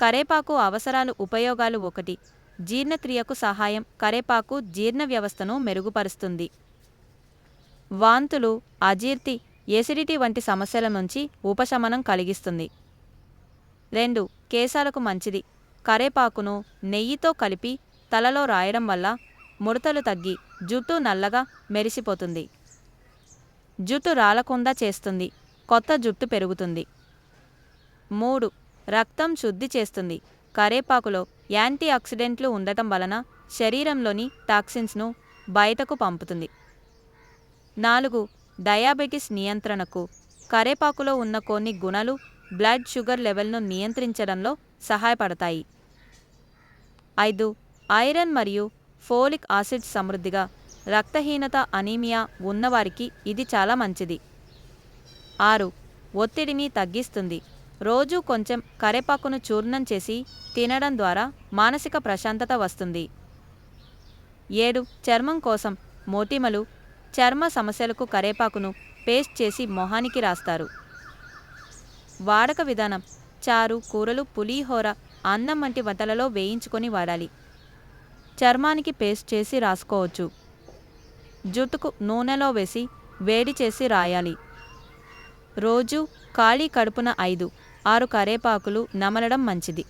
కరేపాకు అవసరాలు ఉపయోగాలు ఒకటి. జీర్ణక్రియకు సహాయం కరేపాకు జీర్ణ వ్యవస్థను మెరుగుపరుస్తుంది. వాంతులు అజీర్తి ఎసిడిటీ వంటి సమస్యల నుంచి ఉపశమనం కలిగిస్తుంది. రెండు కేశాలకు మంచిది. కరేపాకును నెయ్యితో కలిపి తలలో రాయడం వల్ల ముడతలు తగ్గి జుట్టు నల్లగా మెరిసిపోతుంది. జుట్టు రాలకుండా చేస్తుంది. కొత్త జుట్టు పెరుగుతుంది. మూడు రక్తం శుద్ధి చేస్తుంది. కరేపాకులో యాంటీ ఆక్సిడెంట్లు ఉండటం వలన శరీరంలోని టాక్సిన్స్ను బయటకు పంపుతుంది. నాలుగు డయాబెటిస్ నియంత్రణకు. కరేపాకులో ఉన్న కొన్ని గుణాలు బ్లడ్ షుగర్ లెవెల్ను నియంత్రించడంలో సహాయపడతాయి. ఐదు ఐరన్ మరియు ఫోలిక్ ఆసిడ్ సమృద్ధిగా రక్తహీనత అనీమియా ఉన్నవారికి ఇది చాలా మంచిది. ఆరు ఒత్తిడిని తగ్గిస్తుంది. రోజు కొంచెం కరేపాకును చూర్ణం చేసి తినడం ద్వారా మానసిక ప్రశాంతత వస్తుంది. ఏడు. చర్మం కోసం మోటిమలు చర్మ సమస్యలకు కరేపాకును పేస్ట్ చేసి మొహానికి రాస్తారు. వాడక విధానం చారు కూరలు పులిహోర అన్నం వంటి వంటలలో వేయించుకొని వాడాలి. చర్మానికి పేస్ట్ చేసి రాసుకోవచ్చు. జుట్టుకు నూనెలో వేసి వేడి చేసి రాయాలి. రోజు ఖాళీ కడుపున ఐదు. ఆరు కరేపాకులు నమలడం మంచిది.